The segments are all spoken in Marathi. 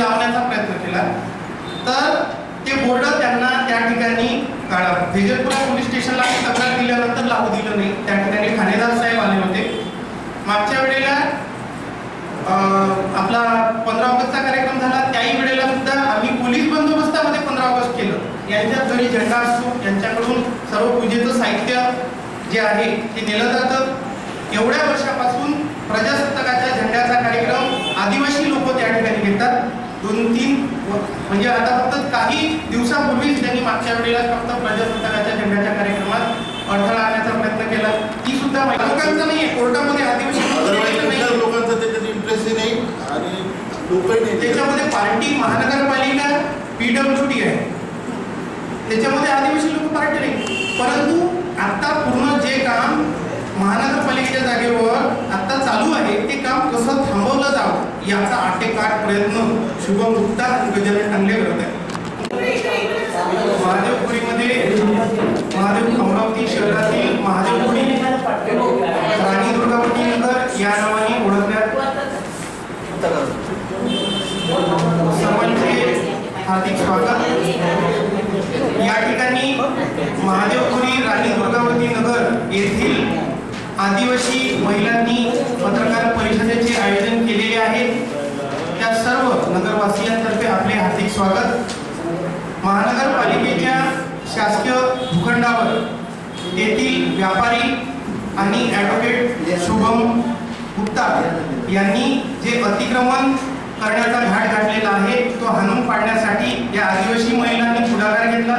लावण्याचा प्रयत्न केला. तर ते बोर्ड त्यांना त्या ठिकाणी विजयपुरा पोलीस स्टेशनला तक्रार दिल्यानंतर लावू दिलं नाही. त्या ठिकाणी ठाणेदार साहेब आले होते. मागच्या वेळेला आपला पंधरा ऑगस्टचा कार्यक्रम झाला. त्याही वेळेला सुद्धा आम्ही पोलीस बंदोबस्तामध्ये पंधरा ऑगस्ट केलं. यांच्या घरी झेंडा असतो. यांच्याकडून सर्व पूजेचं साहित्य जे आहे ते नेलं जातं. एवढ्या वर्षापासून प्रजासत्ताकाच्या झेंड्याचा कार्यक्रम आदिवासी लोक त्या ठिकाणी घेतात. दोन तीन म्हणजे आता फक्त काही दिवसापूर्वीच त्यांनी मागच्या वेळेला फक्त प्रजासत्ताकाच्या झेंड्याच्या कार्यक्रमात अडथळा आणण्याचा प्रयत्न केला. ती सुद्धा लोकांचं नाही कोर्टामध्ये गेलेलं कुठल्याच नाही. लोकांचा त्याच्यात इंटरेस्ट नाही आणि लोकही नाही. त्याच्यामध्ये पार्टी महानगरपालिका पीडब्ल्यू डी आहे. त्याच्यामध्ये आदिवासी लोक पार्टी नाही. परंतु आता पूर्ण जे काम महानगरपालिकेच्या जागेवर आता चालू आहे ते काम कसं थांबवलं जावं याचा आटेकाट प्रयत्न शुभम गुप्ता आणि गजानन टांगले करत आहे. महादेवपुरीमध्ये महादेव अमरावती शहरातील महादेवपुरी राणी दुर्गावती नगर या नावाने ओळखण्यात सर्वांचे हार्दिक स्वागत. या ठिकाणी महादेवपुरी राणी दुर्गावती नगर येथील आदिवासी महिलांनी पत्रकार परिषदेचे आयोजन केलेले आहे. त्या सर्व नगरवासियांतर्फे आपले हार्दिक स्वागत. महानगरपालिकेच्या शासकीय भूखंडावर येथील व्यापारी आणि ॲडव्होकेट शुभम गुप्ता यांनी जे अतिक्रमण करण्याचा घाट घातलेला आहे तो हाणून पाडण्यासाठी या आदिवासी महिलांनी पुढाकार घेतला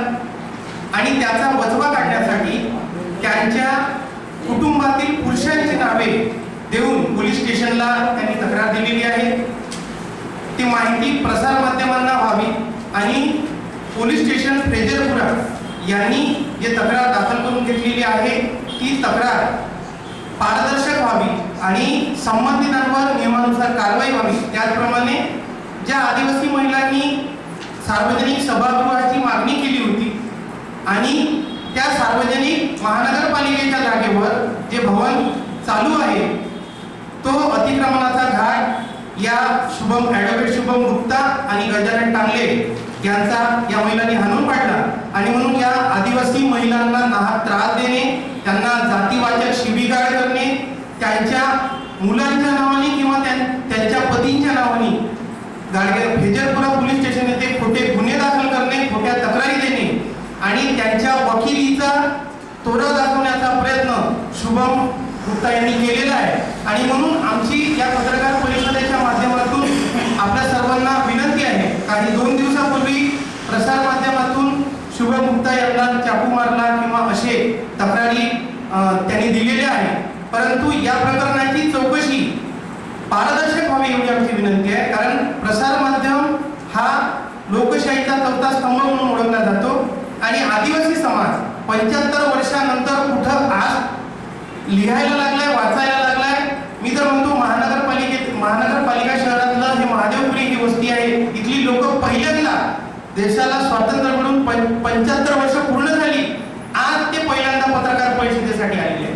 आणि त्याचा वचवा काढण्यासाठी त्यांच्या कुटुंबातील पुरुषांची नावे देऊन पोलीस स्टेशनला त्यांनी तक्रार दिलेली आहे. ती माहिती प्रसार माध्यमांना व्हावी आणि पोलीस स्टेशन फ्रेजरपुरा यांनी जे तक्रार दाखल करून घेतलेली आहे ती तक्रार पारदर्शक व्हावी आणि संबंधितांवर नियमानुसार कारवाई व्हावी. त्याचप्रमाणे ज्या आदिवासी महिलांनी सार्वजनिक सभागृहाची मागणी केली होती आणि त्या सार्वजनिक महानगरपालिकेच्या जागेवर जे भवन चालू आहे तो अतिक्रमणाचा घाट या शुभम ॲडव्होकेट शुभम गुप्ता आणि गजानन टांगले यांचा या महिलांनी हाणून पाडला. आणि म्हणून या आदिवासी महिलांना नाहक त्रास देणे त्यांना जातीवाचक शिबिगाळ करणे त्यांच्या मुलांच्या नावाने किंवा त्यां- त्यांच्या पतींच्या नावाने गाडगे फेजरपुरा पोलीस स्टेशन येथे खोटे गुन्हे दाखल करणे खोट्या तक्रारी देणे आणि त्यांच्या वकिलीचा तोडा दाखवण्याचा प्रयत्न शुभम गुप्ता यांनी केलेला आहे. आणि म्हणून आमची या पत्रकार परिषद माध्यमातून आपल्या सर्वांना विनंती आहे काही दोन दिवसापूर्वी प्रसार माध्यमातून सुद्धा यांना चाकू मारला किंवा असे तक्रारी त्यांनी दिलेल्या आहे परंतु या प्रकरणाची चौकशी पारदर्शक व्हावी एवढी आमची विनंती आहे. कारण प्रसार माध्यम हा लोकशाहीचा चौथा स्तंभ म्हणून ओळखला जातो. आणि आदिवासी समाज पंच्याहत्तर वर्षानंतर कुठं आज लिहायला लागलाय वाचा लागलाय मी तर म्हणतो महानगरपालिकेत महानगरपालिका शहरातलं हे महादेवपुरी ही वस्ती आहे इथली लोक पहिल्यांदा देशाला स्वातंत्र्य मिळून पंच्याहत्तर वर्ष पूर्ण झाली. आज ते पहिल्यांदा पत्रकार परिषदेसाठी आले